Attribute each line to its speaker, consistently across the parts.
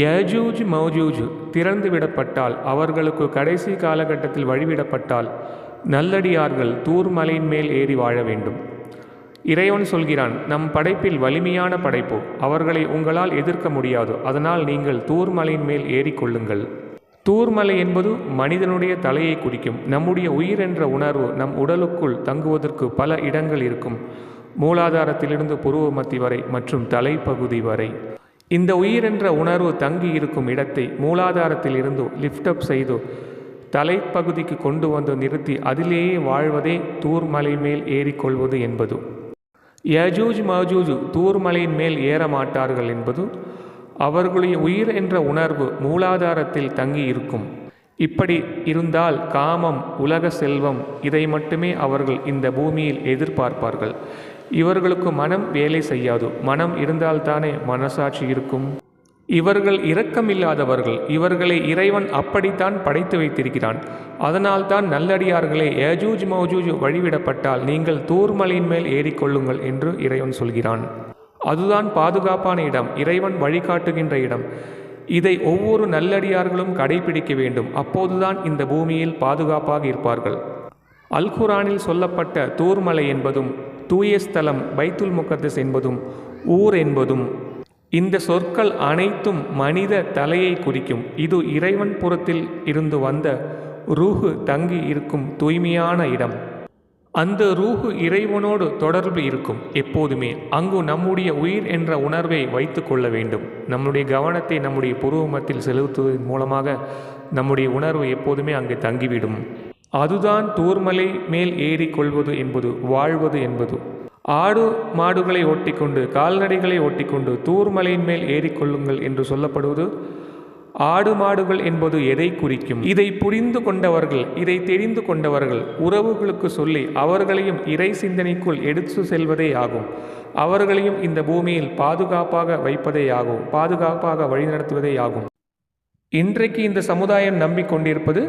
Speaker 1: யஜூஜ் மௌஜூஜ் திறந்து விடப்பட்டால் அவர்களுக்கு கடைசி காலகட்டத்தில் வழிவிடப்பட்டால் நல்லடியார்கள் தூர் மலையின் மேல் ஏறி வாழ வேண்டும். இறைவன் சொல்கிறான் நம் படைப்பில் வலிமையான படைப்பு அவர்களை உங்களால் எதிர்க்க முடியாது அதனால் நீங்கள் தூர்மலையின் மேல் ஏறிக்கொள்ளுங்கள் தூர்மலை என்பது மனிதனுடைய தலையை குறிக்கும் நம்முடைய உயிர் என்ற உணர்வு நம் உடலுக்குள் தங்குவதற்கு பல இடங்கள் இருக்கும் மூலாதாரத்திலிருந்து புருவ மத்தி வரை மற்றும் தலைப்பகுதி வரை. இந்த உயிர் என்ற உணர்வு தங்கி இருக்கும் இடத்தை மூலாதாரத்தில் இருந்தோ லிஃப்ட் அப் செய்து தலைப்பகுதிக்கு கொண்டு வந்து நிறுத்தி அதிலேயே வாழ்வதே தூர்மலை மேல் ஏறிக்கொள்வது என்பது. யஜூஜ் மஜூஜ் தூர்மலையின் மேல் ஏற மாட்டார்கள் என்பது அவர்களுடைய உயிர் என்ற உணர்வு மூலாதாரத்தில் தங்கி இருக்கும். இப்படி இருந்தால் காமம் உலக செல்வம் இதை மட்டுமே அவர்கள் இந்த பூமியில் எதிர்பார்ப்பார்கள். இவர்களுக்கு மனம் வேலை செய்யாது. மனம் இருந்தால்தானே மனசாட்சி இருக்கும். இவர்கள் இரக்கமில்லாதவர்கள். இவர்களை இறைவன் அப்படித்தான் படைத்து வைத்திருக்கிறான். அதனால்தான் நல்லடியார்களே ஏஜூஜ் மௌஜூஜ் வழிவிடப்பட்டால் நீங்கள் தூர்மலையின் மேல் ஏறிக்கொள்ளுங்கள் என்று இறைவன் சொல்கிறான். அதுதான் பாதுகாப்பான இடம். இறைவன் வழிகாட்டுகின்ற இடம். இதை ஒவ்வொரு நல்லடியார்களும் கடைபிடிக்க வேண்டும். அப்போதுதான் இந்த பூமியில் பாதுகாப்பாக இருப்பார்கள். அல் குரானில் சொல்லப்பட்ட தூர்மலை என்பதும் தூய ஸ்தலம் பைத்துல் முகத்தஸ் என்பதும் ஊர் என்பதும் இந்த சொற்கள் அனைத்தும் மனித தலையை குறிக்கும். இது இறைவன் புறத்தில் இருந்து வந்த ரூஹு தங்கி இருக்கும் தூய்மையான இடம். அந்த ரூஹு இறைவனோடு தொடர்பு இருக்கும். எப்போதுமே அங்கு நம்முடைய உயிர் என்ற உணர்வை வைத்து கொள்ள வேண்டும். நம்முடைய கவனத்தை நம்முடைய புருவமத்தில் செலுத்துவதன் மூலமாக நம்முடைய உணர்வு எப்போதுமே அங்கே தங்கிவிடும். அதுதான் தூர்மலை மேல் ஏறி கொள்வது என்பது வாழ்வது என்பது. ஆடு மாடுகளை ஒட்டிக்கொண்டு கால்நடைகளை ஒட்டிக்கொண்டு தூர்மலையின் மேல் ஏறிக்கொள்ளுங்கள் என்று சொல்லப்படுவது ஆடு மாடுகள் என்பது எதை குறிக்கும்? இதை புரிந்து கொண்டவர்கள் இதை தெரிந்து கொண்டவர்கள் உறவுகளுக்கு சொல்லி அவர்களையும் இறை சிந்தனைக்குள் எடுத்து செல்வதே ஆகும். அவர்களையும் இந்த பூமியில் பாதுகாப்பாக வைப்பதே ஆகும் பாதுகாப்பாக வழிநடத்துவதே ஆகும். இன்றைக்கு இந்த சமுதாயம் நம்பிக்கொண்டிருப்பது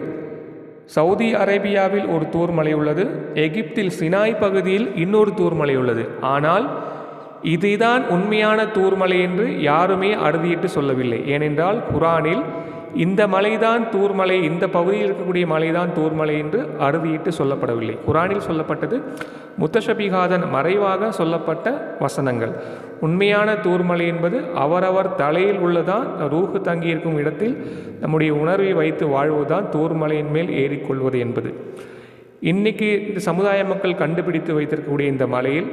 Speaker 1: சவுதி அரேபியாவில் ஒரு தூர்மலை உள்ளது எகிப்தில் சினாய் பகுதியில் இன்னொரு தூர்மலை உள்ளது. ஆனால் இதுதான் உண்மையான தூர்மலை என்று யாருமே அறுதியிட்டு சொல்லவில்லை. ஏனென்றால் குரானில் இந்த மலைதான் தூர்மலை இந்த பகுதியில் இருக்கக்கூடிய மலைதான் தூர்மலை என்று அறுதியிட்டு சொல்லப்படவில்லை. குரானில் சொல்லப்பட்டது முத்தஷபிகாதன் மறைவாக சொல்லப்பட்ட வசனங்கள். உண்மையான தூர்மலை என்பது அவரவர் தலையில் உள்ளதான் ரூஹு தங்கியிருக்கும் இடத்தில் நம்முடைய உணர்வை வைத்து வாழ்வதுதான் தூர்மலையின் மேல் ஏறிக்கொள்வது என்பது. இன்னைக்கு இந்த சமுதாய மக்கள் கண்டுபிடித்து வைத்திருக்கக்கூடிய இந்த மலையில்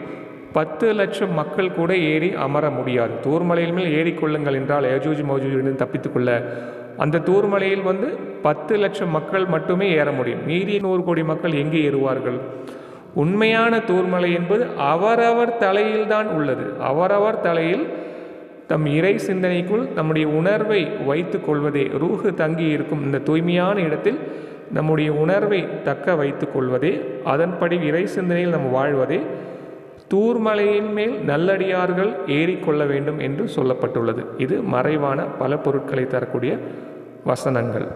Speaker 1: பத்து லட்சம் மக்கள் கூட ஏறி அமர முடியாது. தூர்மலையில் மேல் ஏறிக்கொள்ளுங்கள் என்றால் ஏஜூஜ் மௌஜூஜிலிருந்து தப்பித்துக்கொள்ள அந்த தூர்மலையில் வந்து பத்து லட்சம் மக்கள் மட்டுமே ஏற முடியும். மீதி நூறு கோடி மக்கள் எங்கே ஏறுவார்கள்? உண்மையான தூர்மலை என்பது அவரவர் தலையில்தான் உள்ளது. அவரவர் தலையில் தம் இறை சிந்தனைக்குள் நம்முடைய உணர்வை வைத்து கொள்வதே ரூஹு தங்கி இருக்கும். இந்த தூய்மையான இடத்தில் நம்முடைய உணர்வை தக்க வைத்து கொள்வதே அதன்படி இறை சிந்தனையில் நம்ம வாழ்வதே தூர்மலையின் மேல் நல்லடியார்கள் ஏறிக்கொள்ள வேண்டும் என்று சொல்லப்பட்டுள்ளது. இது மறைவான பல பொருட்களை தரக்கூடிய வசனங்கள்.